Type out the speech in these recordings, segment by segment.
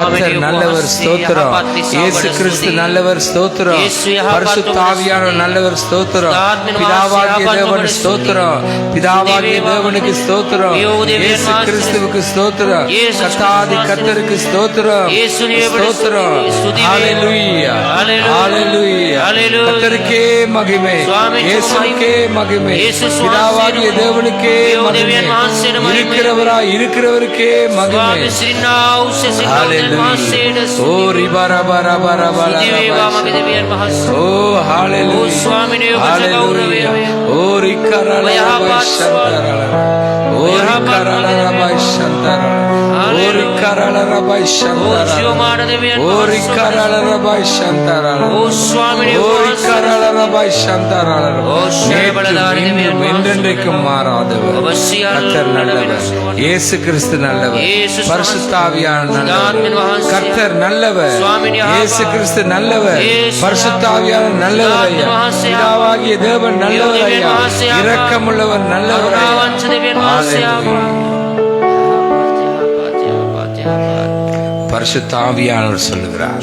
கர்த்தர் நல்லவர் ஸ்தோத்திரம். இயேசு கிறிஸ்து நல்லவர் ஸ்தோத்திரம். பரிசுத்த ஆவியானவர் நல்லவர் ஸ்தோத்திரம். பிதாவாகிய தேவன் ஸ்தோத்திரம். பிதாவாகிய தேவனுக்கு ஸ்தோத்திரம். இயேசு கிறிஸ்துவுக்கு ஸ்தோத்திரம். கத்தாதி கர்த்தருக்கு ஸ்தோத்திரம். ஸ்தோத்திரம். ஹalleluya. ஹalleluya. கர்த்தருக்கே மகிமை. இயேசுவுக்கே மகிமை. பிதாவாகிய தேவனுக்கே மகிமை. இருக்கிறவரா இருக்கிறவருக்கே மகிமை. Hallelujah. Oh. Oh, hallelujah. Oh. Oh, rikara, shantara. Oh, rikara, shantara. Oh, Oh, என்றென்றைக்கும் மாறாதவர் நல்லவர் இயேசு கிறிஸ்து நல்லவர் பரிசுத்தாவியான நல்லவர் கர்த்தர் நல்லவர். இயேசு கிறிஸ்து நல்லவர். பரிசுத்தாவியார் நல்லவர். ஐயா பிதாவாகிய தேவன் நல்லவர். ஐயா இரக்கமுள்ளவர் நல்லவர். பரிசுத்தாவியானவர் சொல்லுகிறார்.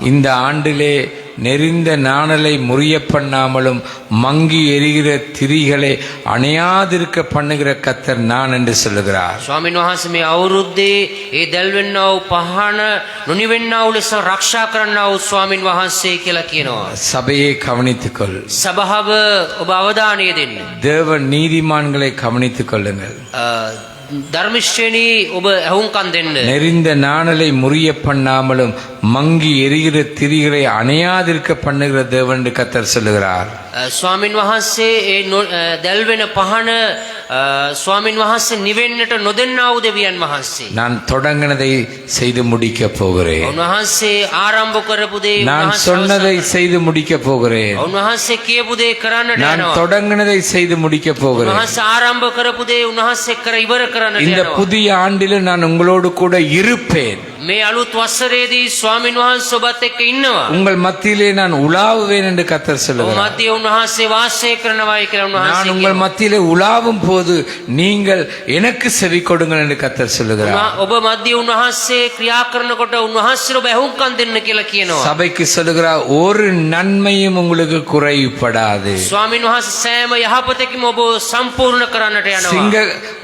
இந்த ஆண்டிலே நெறிந்த நாணலை முறிய பண்ணாமலும் மங்கி எரிகிற திரிகளை அணையாதிருக்க பண்ணுகிற கத்தர் நான் என்று சொல்லுகிறார் ස්වාමීන් වහන්සේ මේ අවුරුද්දේ ඒ දැල්වෙන්නා වූ පහන නොනිවෙන්නා වූ ලෙස රක්ෂා කරන්නා වූ ස්වාමීන් වහන්සේ කියලා කියනවා சபையை கவனித்துக்கொள் සභාව ඔබ අවධානය දෙන්න தேவன் நீதிமான்களை கவனித்துக் கொள்ளுங்கள் අ, ධර්මිෂ්ඨයනී ඔබ ඇහුම්කන් දෙන්න நெறிந்த நாணலை முறிய பண்ணாமலும் மங்கி எரிகிற திரிகளை அணையாதிருக்க பண்ணுகிற தேவன் என்று கத்தர் சொல்லுகிறார் අ, ස්වාමින් වහන්සේ ඒ නො- අ, දැල්වෙන පහන අ, ස්වාමින් වහන්සේ නිවෙන්නට නොදෙන්නා වූ දෙවියන් වහන්සේ நான் தொடங்கினதை செய்து முடிக்க போகிறேன் උන්වහන්සේ ආරම්භ කරපු දේ நான் උන්වහන්සේ சொன்னதை අවසන්- செய்து முடிக்க போகிறேன் උන්වහන්සේ කියපු දේ කරන්නට நான் යනවා தொடங்கினதை செய்து முடிக்க போகிறேன் උන්වහන්සේ ආරම්භ කරපු දේ උන්වහන්සේ කර ඉවර කරන්නට இந்த යනවා புதிய ஆண்டில் நான் உங்களோடு கூட இருப்பேன் මේ අලුත් වස්සරේදී ස්වාමින් වහන්සේ ඔබත් එක්ක ඉන්නවා உங்கள் மத்தியிலே நான் உலாவுவேன் என்று கத்தர் ඔබ சொல்லுகிறார் මැදියේ උන්වහන්සේ වාසය කරනවායි කියලා நான் උන්වහන්සේ உங்கள் කියනවා. மத்தியிலே உலாவும் போது நீங்கள் எனக்கு செவி கொடுங்கள் என்று கத்தர் சொல்லுகிறார் උන්ව- ඔබ මැදියේ උන්වහන්සේ ක්‍රියා කරනකොට උන්වහන්සේ ඔබ ඇහුම්කන් දෙන්න කියලා කියනවා சபைக்கு சொல்லுகிறார் ஒரு நன்மையும் உங்களுக்கு குறைப்படாது ස්වාමින් වහන්සේ සෑම යහපතකින්ම ඔබ සම්පූර්ණ කරන්නට යනවා சிங்க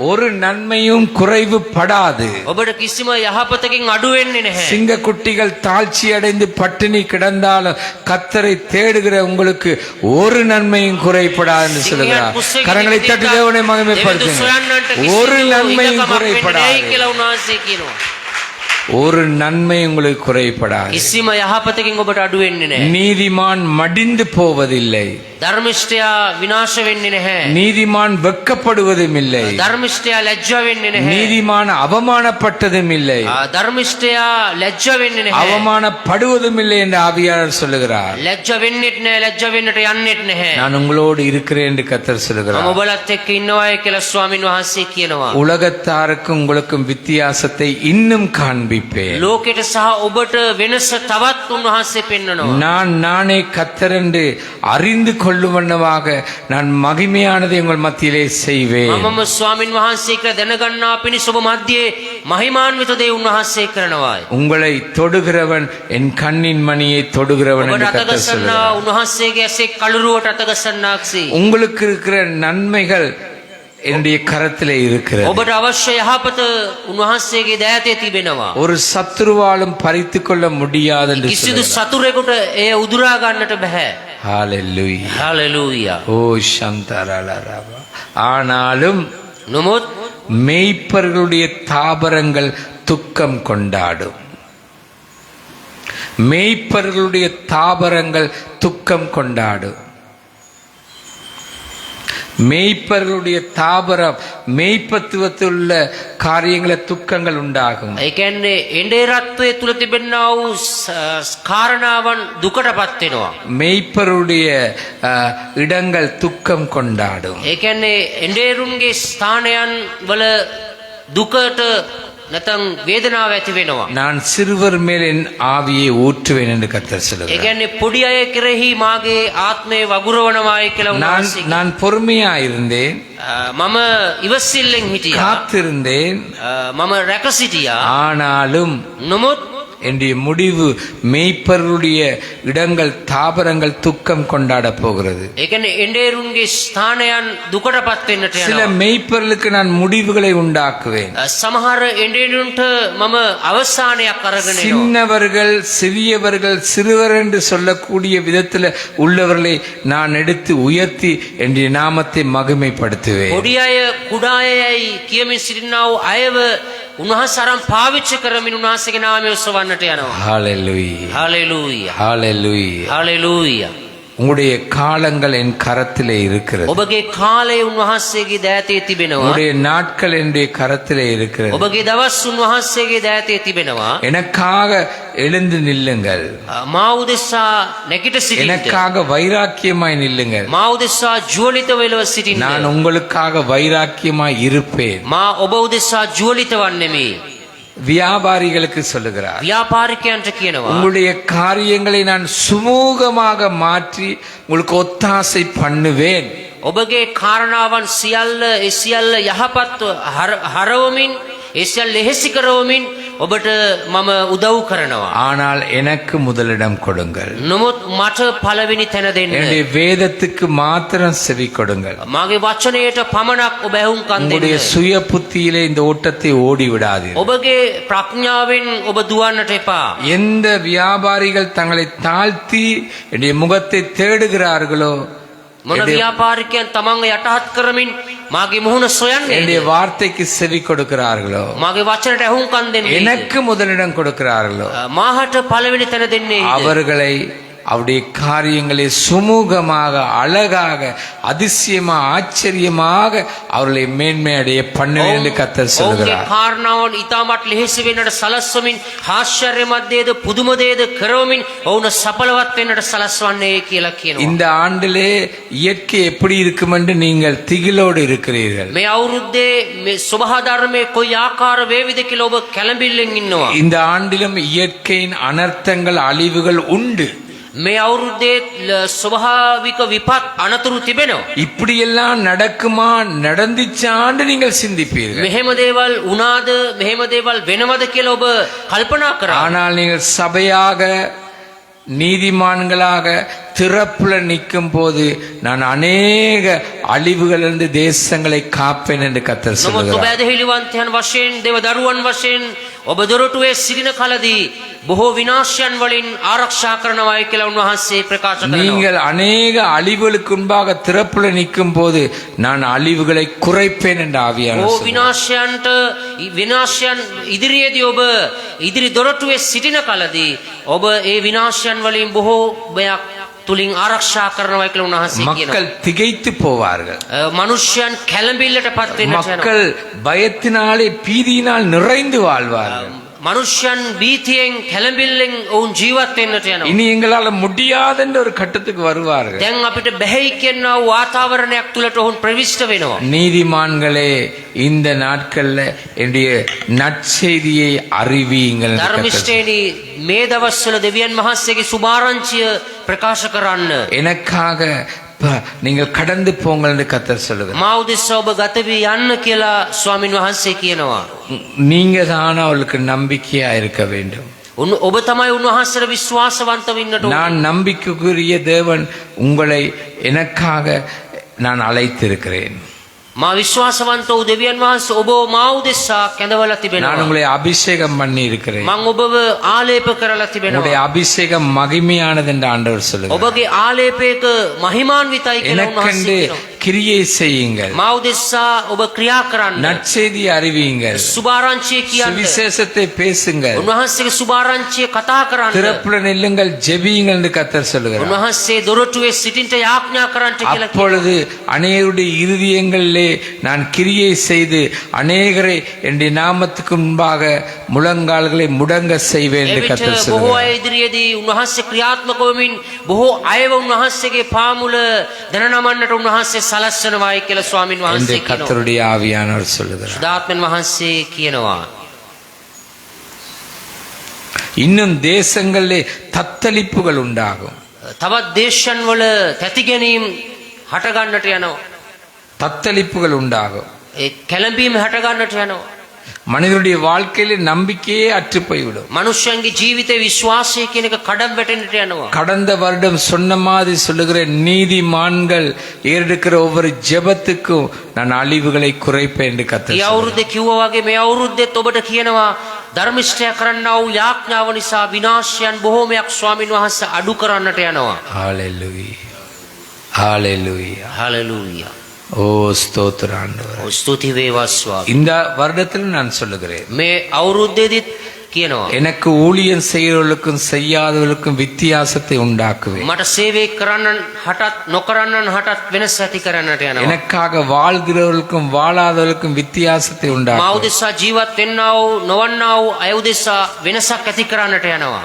ஒரு நன்மையும் குறைவுபடாது ඔබට කිසිම යහපතකින් අඩු වෙන්නේ නැහැ சிங்க குட்டிகள் தாழ்ச்சி அடைந்து பட்டினி கிடந்தாலும் கத்தரை தேடுகிற உங்களுக்கு ஒரு நன்மையும் குறைப்படாது என்று சொல்லுகிறார் கரங்களை தட்டு தேவனை மகிமைப்படுத்துங்க. ஒரு நன்மையும் குறைப்படாது ஒரு நன்மை உங்களுக்கு குறைப்படாது කිසිම යහපතකින් ඔබට අඩු වෙන්නේ නැහැ நீதிமான் மடிந்து போவதில்லை ධර්මිෂ්ඨයා විනාශ වෙන්නේ නැහැ நீதிமான் வெட்கப்படுவதும் இல்லை ධර්මිෂ්ඨයා ලැජ්ජා වෙන්නේ නැහැ நீதிமான் அவமானப்பட்டதும் இல்லை ආ, ධර්මිෂ්ඨයා ලැජ්ජා වෙන්නේ නැහැ அவமானப்படுவதும் இல்லை என்று ஆவியாளர் சொல்லுகிறார் ලැජ්ජා වෙන්නෙත් නැහැ ලැජ්ජා වෙන්නට යන්නෙත් නැහැ நான் உங்களோடு இருக்கிறேன் என்று கத்தர் මම சொல்லுகிறார் ඔබලත් එක්ක ඉන්නවායි කියලා ස්වාමින් වහන්සේ කියනවා உலகத்தாருக்கும் உங்களுக்கும் வித்தியாசத்தை இன்னும் காண்பிப்பேன் ලෝකෙට සහ ඔබට වෙනස තවත් උන්වහන්සේ පෙන්වනවා நான் நானே கத்தர் என்று அறிந்து கொள்ளுவண்ணமாக நான் மகிமையானதை உங்கள் மத்தியிலே செய்வேன் මමම ස්වාමින් වහන්සේ කියලා දැනගන්නා පිණිස ඔබ මැදියේ මහිමාන්විත දේ උන්වහන්සේ කරනවායි உங்களை தொடுகிறவன் என் கண்ணின் மணியை தொடுகிறவன் ඔබට என்று கத்தர் අතගසන්නා சொல்லுகிறார் උන්වහන්සේගේ ඇසේ කළුරුවට අතගසන්නාක්සේ உங்களுக்கு இருக்கிற நன்மைகள் என்னுடைய கரத்திலே இருக்கிறது ඔබට අවශ්‍ය යහපත උන්වහන්සේගේ දෑතේ තිබෙනවා ஒரு சத்துருவாலும் பறித்து கொள்ள முடியாது என்று කිසිදු சொல்லுகிறார். සතුරෙකුට එය උදුරා ගන්නට බෑ Hallelujah. හලලූයා ஓ சந்தரலரபா. ஆனாலும் නොමුත් மேய்ப்பர்களுடைய தாபரங்கள் துக்கம் கொண்டாடும் மேய்ப்பர்களுடைய தாபரங்கள் துக்கம் கொண்டாடும் மேய்ப்பர்களுடைய தாபரம் மேய்ப்பத்துவத்தில் உள்ள காரியங்கள துக்கங்கள் உண்டாகும் ඒ කියන්නේ එඬේරත්වයේ තුල තිබෙනා වූ ස- කාරණාවන් දුකටපත් වෙනවා. மேய்ப்பருடைய அஹ், இடங்கள் துக்கம் கொண்டாடும் ඒ කියන්නේ එඬේරුන්ගේ ස්ථානයන් වල දුකට නැතන් වේදනාව ඇති වෙනවා. நான் சிறுவர் மேல் என் ஆவியை ஊற்றுவேன் என்று கத்தர் ඒ சொல்லுகிறார் කියන්නේ පොඩි අය කෙරෙහි මාගේ ආත්මය වගුරවනවායි කියලා நான் උන්වහන්සේ நான் பொறுமையா இருந்தேன் අ, මම ඉවසිල්ලෙන් හිටියා. காத்திருந்தேன் අ, මම රැක සිටියා. ஆனாலும் නොමුත් என்னுடைய முடிவு மெய்ப்பருடைய இடங்கள் தாபரங்கள் துக்கம் கொண்டாட போகிறது. சில மெய்ப்பர்களுக்கு நான் முடிவுகளை உண்டாக்குவேன். சமஹார மம சின்னவர்கள் சிறியவர்கள் சிறுவர் என்று சொல்லக்கூடிய விதத்தில் உள்ளவர்களை நான் எடுத்து உயர்த்தி என்னுடைய நாமத்தை மகிமைப்படுத்துவேன். கொடியாய குடாயை கியமி சிறினாவ் அயவ උන්වහන්සරම් පාවිච්චි කරමින් උන්වහන්සේගේ නාමය ඔසවන්නට යනවා. හාලෙලූයා. හාලෙලූයා. හාලෙලූයා. හාලෙලූයා. உங்களுடைய காலங்கள் என் கரத்திலே இருக்கிறது ඔබගේ කාලය උන්වහන්සේගේ දෑතේ තිබෙනවා. உங்களுடைய நாட்கள் என்னுடைய கரத்திலே இருக்கிறது ඔබගේ දවස් උන්වහන්සේගේ දෑතේ තිබෙනවා. எனக்காக எழுந்து நில்லுங்கள் මා උදෙසා නැගිට සිටින්න. எனக்காக வைராக்கியமாய் நில்லுங்கள் මා උදෙසා ජුවලිත වෙලව සිටින්න. நான் உங்களுக்காக வைராக்கியமாய் இருப்பேன் මා ඔබ උදෙසා ජුවලිත වන්නෙමි. வியாபாரிகளுக்கு சொல்லுகிறார் ව්‍යාපාරිකයන්ට කියනවා. உங்களுடைய காரியங்களை நான் சுமூகமாக மாற்றி உங்களுக்கு ஒத்தாசை பண்ணுவேன் ඔබගේ කාරණාවන් සියල්ල ඒ සියල්ල යහපත් හර- හරවමින් ඒ සියල්ල ලෙහෙසි කරවමින් ඔබට මම උදව් කරනවා. ஆனால் எனக்கு முதலிடம் கொடுங்கள் නොමුත් මට පළවෙනි තැන දෙන්න. என்னுடைய வேதத்துக்கு மாத்திரம் செவி கொடுங்கள் මගේ වචනයට පමණක් ඔබ ඇහුම්කන් உங்களுடைய දෙන්න. சுய புத்தியிலே இந்த ஓட்டத்தை ஓடி விடாதீர்கள் ඔබගේ ප්‍රඥාවෙන් ඔබ දුවන්නට එපා. எந்த வியாபாரிகள் தங்களை தாழ்த்தி என்னுடைய முகத்தை தேடுகிறார்களோ මොන ව්‍යාපාරිකයන් තමන්ව යටහත් කරමින් මාගේ මුහුණ සොයන්නේ. என்னுடைய வார்த்தைக்கு செவி கொடுக்கிறார்களோ මාගේ වචනට ඇහුම්කන් දෙන්නේ. எனக்கு முதலிடம் கொடுக்கிறார்களோ මාහට පළවෙනි තැන දෙන්නේ. அவர்களை அவருடைய காரியங்களை சுமூகமாக அழகாக அதிசயமா ஆச்சரியமாக அவர்களை மேன்மை அடைய பண்ணுவேன் என்று கத்தர் சொல்கிறார் காரணவன் இத்தாமாட்டில் இயேசுவினோட சலசுமின் ஆச்சரியமத்தேது புதுமதேது கிரோமின் அவன சபலவத்தினோட சலசுவானே இலக்கியம் இந்த ஆண்டிலே இயற்கை எப்படி இருக்கும் என்று நீங்கள் திகிலோடு இருக்கிறீர்கள். மே அவருத்தே சுபகாதாரமே கொய் ஆக்கார வேவிதக்கு லோப கிளம்பில்லை இந்த ஆண்டிலும் இயற்கையின் அனர்த்தங்கள் அழிவுகள் உண்டு. මේ අවුරුද්දේ ල- ස්වභාවික විපත් අනතුරු තිබෙනවා. இப்படியெல்லாம் நடக்குமா நடந்துச்சாண்டு நீங்கள் சிந்திப்பீர்கள் මෙහෙම දේවල් උනාද මෙහෙම දේවල් වෙනවද කියලා ඔබ කල්පනා කරා. ஆனால் நீங்கள் சபையாக நீதிமான்களாக திறப்புல நிற்கும் போது நான் அநேக அழிவுகளிலிருந்து தேசங்களை காப்பேன் என்று கத்தர் නමුත් ඔබ சொல்லுகிறார் ඇදහිලිවන්තයන් වශයෙන් දෙව දරුවන් වශයෙන් ඔබ දොරටුවේ සිටින කලදී බොහෝ විනාශයන් වලින් ආරක්ෂා කරනවායි කියලා උන්වහන්සේ ප්‍රකාශ කරනවා. நீங்கள் அநேக அழிவுகளுக்கு முன்பாக திறப்புல நிற்கும் போது நான் அழிவுகளை குறைப்பேன் என்று ஆவியான බොහෝ විනාශයන්ට විනාශයන් ඉදිරියේදී ඔබ ඉදිරි දොරටුවේ සිටින කලදී ඔබ ඒ විනාශයන් වලින් බොහෝ බයක් තුලින් ආරක්ෂා කරනවා කියලා උන්වහන්සේ කියනවා. மக்கள் திகைத்து போவார்கள் අ, මනුෂ්‍යයන් කැළඹිල්ලට පත් වෙන්නට යනවා. மக்கள் பயத்தினாலே பீதியினால் நிறைந்து வாழ்வார்கள் මනුෂ්‍යයන් බීතියෙන් කැළඹිල්ලෙන් ඔවුන් ජීවත් වෙන්නට යනවා. இனி எங்களால முடியாதுன்ற ஒரு கட்டத்துக்கு வருவார்கள் දැන් අපිට බැහැයි කියනා වූ වාතාවරණයක් තුලට ඔවුන් ප්‍රවිෂ්ඨ වෙනවා. நீதிமான்களே இந்த நாட்கள்ல என்னுடைய நற்செய்தியை அறிவியுங்கள் என்று கர்த்தர் ධර්මිෂ්ඨේනි මේ දවස්වල දෙවියන් වහන්සේගේ සුභාරංචිය ප්‍රකාශ කරන්න. எனக்காக ப- நீங்கள் கடந்து போங்கள் என்று கத்தர் சொல்லுகிறார் මා උදෙසා ඔබ ගත වී යන්න කියලා ස්වාමින් වහන්සේ කියනවා. நீங்க தான் அவளுக்கு நம்பிக்கையா இருக்க வேண்டும் උන් ඔබ තමයි උන්වහන්සේට විශ්වාසවන්ත වෙන්නට ඕනේ. நான் நம்பிக்கைக்குரிய தேவன் உங்களை எனக்காக நான் அழைத்திருக்கிறேன் මා විශ්වාසවන්ත වූ දෙවියන් වහන්සේ ඔබ මා උදෙසා කැඳවලා நான் තිබෙනවා. உங்களை அபிஷேகம் பண்ணி இருக்கிறேன் මං ඔබව ආලේප කරලා உங்களுடைய තිබෙනවා. அபிஷேகம் மகிமையானது என்று ஆண்டவர் சொல்லுகிறார் ඔබගේ ආලේපයක මහිමාන්විතයි කියලා எனக்கென்று උන්වහන්සේ කියනවා. கிரியை செய்யுங்கள் මා උදෙසා ඔබ ක්‍රියා කරන්න. நற்செய்தி அறிவியுங்கள் සුභාරංචිය කියන්න. சுவிசேஷத்தை பேசுங்கள் උන්වහන්සේගේ සුභාරංචිය කතා කරන්න. திறப்புல நில்லுங்கள் ஜெபியுங்கள் என்று கத்தர் சொல்லுகிறார் උන්වහන්සේ දොරටුවේ සිටින්ට යාඥා කරන්නට කියලා කියනවා. அப்பொழுது அநேகருடைய இருதயங்களிலே நான் கிரியை செய்து அநேகரை என்னுடைய நாமத்துக்கு முன்பாக முழங்கால்களை முடங்க செய்வேன் என்று එවිට கத்தர் බොහෝ சொல்லுகிறார் අය ඉදිරියේදී උන්වහන්සේ ක්‍රියාත්මක වෙමින් බොහෝ අයව උන්වහන්සේගේ පාමුල දැනනමන්නට උන්වහන්සේ සලස්සනවායි කියලා ස්වාමින් වහන්සේ කියනවා. කතරුடைய ආවියානවර් சொல்லுகிறார். සුදාත්මන් වහන්සේ කියනවා. இன்னும் தேசங்களிலே தத்தளிப்புகள் உண்டாகும். තවත් දේශන්වල තැති ගැනීම හට ගන්නට යනවා. தத்தளிப்புகள் உண்டாகும். ඒ කැළඹීම හට ගන්නට යනවා. மனிதனுடைய வாழ்க்கையில நம்பிக்கையே அற்று போய்விடும் මනුෂ්‍යන්ගේ ජීවිතේ විශ්වාසය කියන එක කඩම් වැටෙන්නට යනවා. கடந்த வருடம் சொன்ன மாதிரி சொல்லுகிற நீதிமான்கள் ஏறெடுக்கிற ஒவ்வொரு ஜெபத்துக்கும் நான் அழிவுகளை குறைப்பேன் என்று ඒ கத்த අවුරුද්දේ කිව්වා වගේ මේ අවුරුද්දෙත් ඔබට කියනවා ධර්මිෂ්ඨය කරන්නා වූ යාඥාව නිසා විනාශයන් බොහෝමයක් ස්වාමින් වහන්සේ අඩු කරන්නට යනවා. Hallelujah hallelujah hallelujah. ஓ ஸ்தோத்திர ஆண்டவர். ஸ்துதி தேவா சுவாமி. இந்த வருடத்தில் நான் சொல்லுகிறேன் மே அவருத்தேதி எனக்கு ஊழியம் செய்யறவர்களுக்கும் செய்யாதவர்களுக்கும் வித்தியாசத்தை உண்டாக்குவேன். மட சேவை கரண்ணன் ஹட்டாத் நொக்கரண்ணன் ஹட்டாத் வினசதி கரண்ணன் எனக்காக வாழ்கிறவர்களுக்கும் வாழாதவர்களுக்கும் வித்தியாசத்தை உண்டாக்கும் மாவுதிசா ஜீவத் தென்னாவ் நொவன்னாவ் அயோதிசா வினசா கதிக்கரானட்டையானவா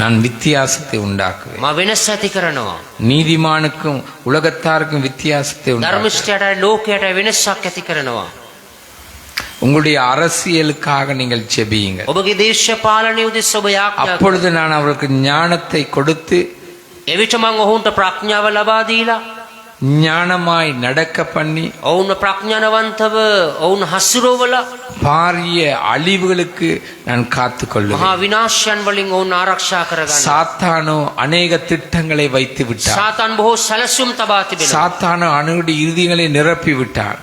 நான் வித்தியாசத்தை உண்டாக்குவேன் මා වෙනස් ඇති කරනවා. நீதிமானுக்கும் உலகத்தாருக்கும் வித்தியாசத்தை உண்டாக்குவேன் ධර්මිෂ්ඨයට ලෝකයට වෙනසක් ඇති කරනවා. உங்களுடைய அரசியலுக்காக நீங்கள் ஜெபியுங்க ඔබගේ දේශපාලනය උදෙස් ඔබ යාඥා කරනවා. அப்பொழுது நான் அவர்களுக்கு ஞானத்தை கொடுத்து එවිට මං ඔවුන්ට ප්‍රඥාව ලබා දීලා ஞானமாய் நடக்க பண்ணி ඔවුන් ප්‍රඥානවන්තව ඔවුන් හසුරුවලා பாரிய அழிவுகளுக்கு நான் காத்துக்கொள்ளுவேன் මහා විනාශයන් වලින් ඔවුන් ආරක්ෂා කරගන්න. சாத்தானோ அநேக திட்டங்களை வைத்து விட்டார் සාතන් බොහෝ සැලසුම් තබා තිබෙනවා. சாத்தானோ அணுடைய இறுதிகளை நிரப்பி விட்டார்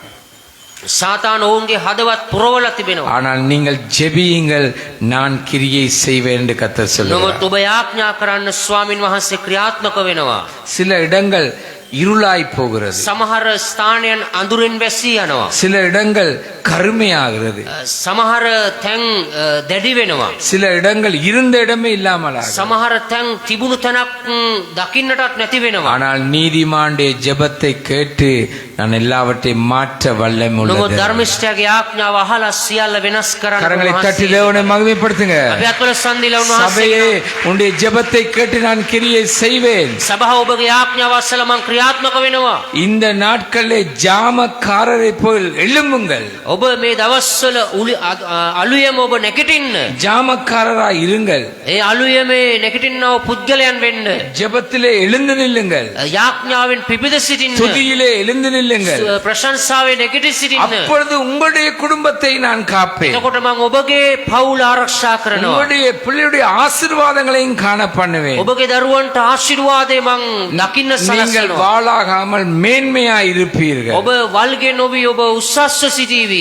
සාතාන් ඔවුන්ගේ හදවත් පුරවලා තිබෙනවා. ஆனால் நீங்கள் ஜெபியுங்கள் நான் கிரியை செய்வேன் என்று கத்த නමුත් சொல்லுகிறார் ඔබ යාඥා කරන්න ස්වාමින් වහන්සේ ක්‍රියාත්මක වෙනවා. சில இடங்கள் இருளாய் போகிறது. சமஹர ஸ்தானியன் அந்துரின் வெசி சில இடங்கள் கருமையாகிறது අ, සමහර තැන් අ, දැඩි වෙනවා. சில இடங்கள் இருந்த இடமே இல்லாமல் ஆகிறது. සමහර තැන් තිබුණු තැනක් ම්, දකින්නටත් නැති වෙනවා. ஆனால் நீதிமானுடைய ஜெபத்தை கேட்டு நான் எல்லாவற்றையும் மாற்ற வல்லமை නමුත් உள்ளது ධර්මිෂ්ඨයාගේ ආඥාව අහලා සියල්ල වෙනස් කරන්න கரங்களை தட்டி උන්වහන්සේ தேவனை மகிமைப்படுத்துங்க අපි අත්වල සන්දිලා சபையே උන්වහන්සේ உன்னுடைய ஜெபத்தை கேட்டு நான் கிரியை செய்வேன் සභාව ඔබගේ ආඥාව අස්සලා මං ක්‍රියාත්මක වෙනවා. இந்த நாட்களிலே ஜாமக்காரரை போல் எழும்புங்கள் ඔබ මේ දවස්වල උලි- අ- අ- අලුයම ඔබ නැගිටින්න. ஜாமக்காரராய் இருங்கள் ඒ අලුයමේ නැගිටින්නව පුද්ගලයන් වෙන්න. ஜெபத்திலே எழுந்து நில்லுங்கள் යාඥාවෙන් පිබිද සිටින්න. துதியிலே எழுந்து நில்லுங்கள் ප්‍රශංසාවේ නැගිටි සිටින්න. அப்பொழுது உங்களுடைய குடும்பத்தை நான் காப்பேன் එතකොට මං ඔබගේ පවුල ආරක්ෂා කරනවා. உங்களுடைய பிள்ளையுடைய ஆசீர்வாதங்களையும் காண பண்ணுவேன் ඔබගේ දරුවන්ට ආශිර්වාදය මං දකින්න நீங்கள் සලසනවා. வாழாகாமல் மேன்மையாய் இருப்பீர்கள் ඔබ වල්ගේ නොවී ඔබ උස්සස්ව සිටීවි.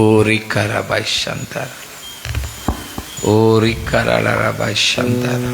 ஓரிக்கரபாய் சந்தர் ஓரிக்கரபாய் சந்தர்